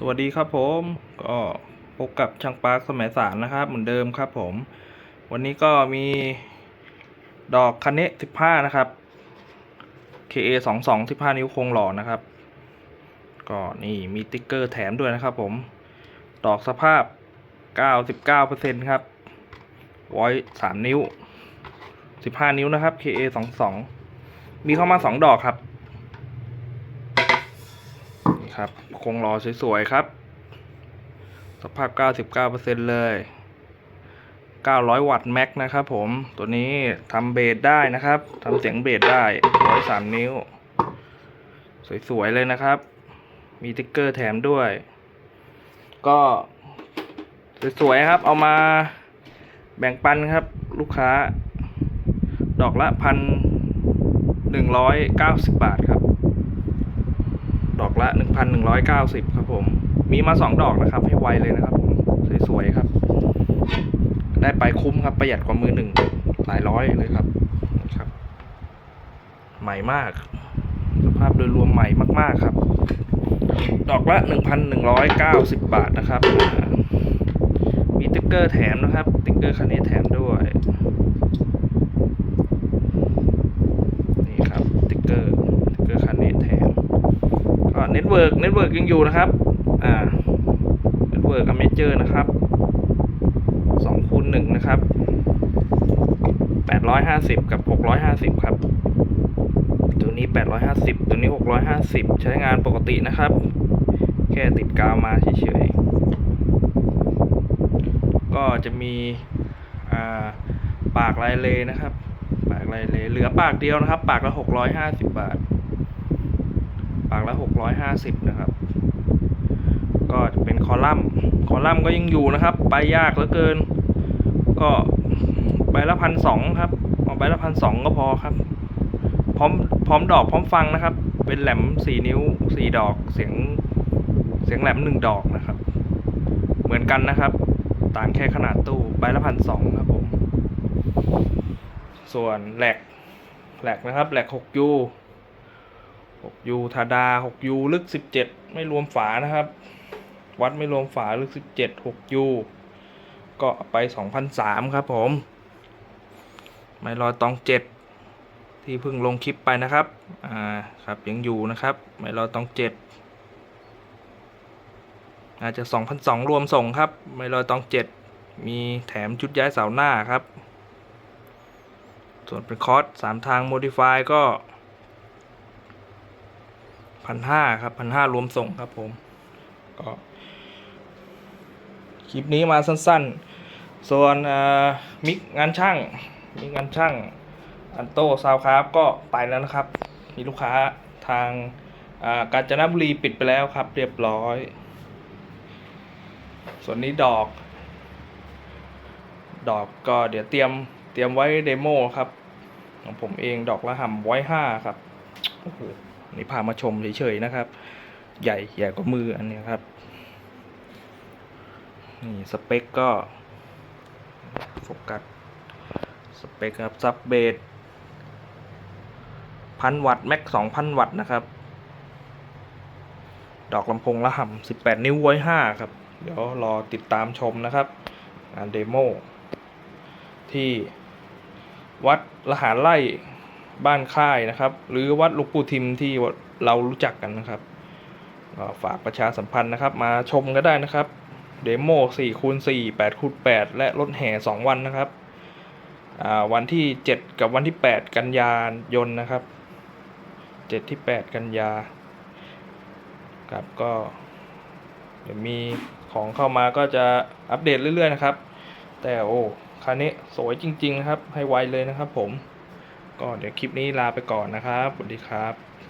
สวัสดีครับผมก็พบกับช่างปาร์คสมัยสารนะครับ เหมือนเดิมครับผม วันนี้ก็มีดอกคันเนะ15นะครับ KA 2 2 15นิ้วโครงหล่อนะครับ ก็นี่มีติ๊กเกอร์แถมด้วยนะครับผม ดอกสภาพ99%ครับไว้3นิ้ว15นิ้วนะครับ KA 2 2มีเข้ามา2ดอกครับ ครับครงหล่อสวยๆครับ สภาพ 99%เลย 900 วัตต์แม็กนะครับผม ตัวนี้ทำเบสได้นะครับทำเสียงเบสได้ 103 นิ้ว สวยๆเลยนะครับ มีติ๊กเกอร์แถมด้วย ก็สวยๆครับ เอามาแบ่งปันครับ ลูกค้า ดอกละพันหนึ่งร้อยเก้าสิบบาทครับ ละ 1,190 ครับผม มีมา 2 ดอกนะครับ ให้ไวเลยนะครับผมสวยๆครับ ได้ไปคุ้มครับประหยัดกว่ามือหนึ่งหลายร้อยเลยครับครับ ใหม่มาก สภาพโดยรวมใหม่มากๆครับ ดอกละ 1,190 บาทนะครับ มีติ๊กเกอร์แถมนะครับ ติ๊กเกอร์คันนี้แถมด้วย นี่ครับ ติ๊กเกอร์ ติ๊กเกอร์คันนี้แถม ก็เน็ ตเวิร์กเน็ตเวิร์กยังอยู่นะครับ อ่าเน็ตเวิร์กอเมเจอร์นะครับสองคูณหนึ่งนะครับแปดร้อยห้าสิบกับหกร้อยห้าสิบครับ ตัวนี้แปดร้อยห้าสิบตัวนี้หกร้อยห้าสิบใช้งานปกตินะครับ แค่ติดกาวมาเฉยๆ ก็จะมีอ่าปากลายเลนะครับ ปากลายเลเหลือปากเดียวนะครับ ปากละหกร้อยห้าสิบบาท ปากละหกร้อยห้าสิบนะครับ ก็จะเป็นคอลัมน์คอลัมน์ก็ยังอยู่นะครับ ไปยากเหลือเกิน ก็ใบละพันสองครับเอาใบละพันสองก็พอครับ พร้อมพร้อมดอกพร้อมฟังนะครับ เป็นแหลมสี่นิ้วสี่ดอกเสียงเสียงแหลมหนึ่งดอกนะครับ เหมือนกันนะครับ ต่างแค่ขนาดตู้ใบละพันสองครับผม ส่วนแหลกแหลกนะครับแหลกหกยู 6ยูธาดา6ยูลึก 17 ไม่รวมฝานะครับ วัดไม่รวมฝาลึก 17 6ยูก็ไป2,003ครับผม ไม่รอยตอง 7 ที่เพิ่งลงคลิปไปนะครับ อ่า ครับยังอยู่นะครับ ไม่รอยตอง 7 อาจจะ2,002รวมส่งครับ ไม่รอยตอง 7 มีแถมชุดย้ายเสาหน้าครับ ส่วนเป็นคอร์ส3ทางโมดิฟายก็ พันห้าครับพันห้ารวมส่งครับผม ก็คลิปนี้มาสั้นๆ ส่วนมิกงานช่างมิกงานช่างอันโต้ซาวครับก็ไปแล้วนะครับ มีลูกค้าทางกาญจนบุรีปิดไปแล้วครับ เรียบร้อย ส่วนนี้ดอก ดอกก็เดี๋ยวเตรียมเตรียมไว้เดโมครับ ของผมเองดอกละห่ำไว้ห้าครับโอ้โห นี่พามาชมเฉยๆนะครับ ใหญ่ใหญ่กว่ามืออันนี้ครับนี่สเปคก็โฟกัสสเปคครับซับเบสพันวัตต์แม็กสองพันวัตต์นะครับ ดอกลำโพงละห่ำสิบแปดนิ้วไว้ห้าครับ เดี๋ยวรอติดตามชมนะครับงานเดโมที่วัดละหารไล่ บ้านค่ายนะครับ หรือวัดหลูกปูทิมที่เรารู้จักกันนะครับก็ฝากประชาสัมพันธ์นะครับ มาชมก็ได้นะครับเดโม4คูณ4 8คูณ8และรถแห่ 2 วันนะครับ วันที่ 7 กับวันที่ 8 กันยายนนะครับ 7 ที่ 8 กันยาครับก็เดี๋ยวมีของเข้ามาก็จะอัปเดตเรื่อยๆนะครับ แต่โอ้คันนี้สวยจริงๆนะครับ ให้ไวเลยนะครับผม ก็เดี๋ยวคลิปนี้ลาไปก่อนนะครับสวัสดีครับ